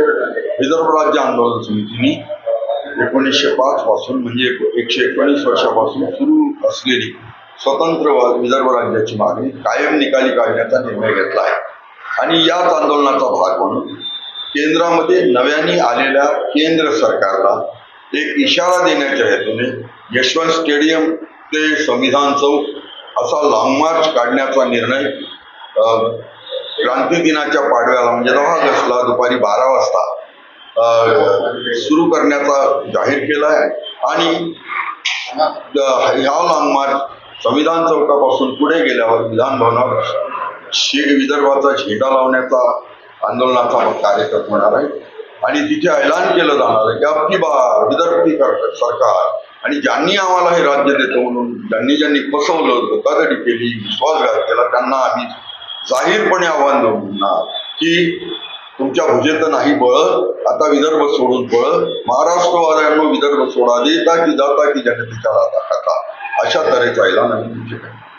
विदर्भ राज्य आंदोलन समितीने एकोणीसशे पाच पासून म्हणजे एकशे एकोणीस वर्षापासून सुरू असलेली स्वतंत्र विदर्भ राज्याची मागणी कायम निकाली काढण्याचा निर्णय घेतला आहे. आणि याच आंदोलनाचा भाग म्हणून केंद्रामध्ये नव्याने आलेल्या केंद्र सरकारला एक इशारा देण्याच्या हेतूने यशवंत स्टेडियम ते संविधान चौक असा लाँग मार्च काढण्याचा निर्णय क्रांती दिनाच्या पाडव्याला म्हणजे दहा ऑगस्टला दुपारी बारा वाजता सुरू करण्याचा जाहीर केला आहे. आणि ह्या लाँग मार्च संविधान चौकापासून पुढे गेल्यावर विधान भवनावर शे विदर्भाचा झेंडा लावण्याचा आंदोलनाचा कार्यक्रम होणार आहे. आणि तिथे ऐलान केलं जाणार आहे की अबकी बार विदर्भी सरकार आणि ज्यांनी आम्हाला हे राज्य देतो म्हणून ज्यांनी ज्यांनी फसवलं धोकाधडी केली विश्वासघात केला त्यांना आम्ही जाहीरपणे आव्हान देणार की तुमच्या भुजेत नाही बळ आता विदर्भ सोडून बळ. महाराष्ट्र महाराष्ट्रवाद्यांनो विदर्भ सोडा देता की जाता की जनतेच्या राहता खाता अशा तऱ्हेचा ऐलान आम्ही तुमच्याकडे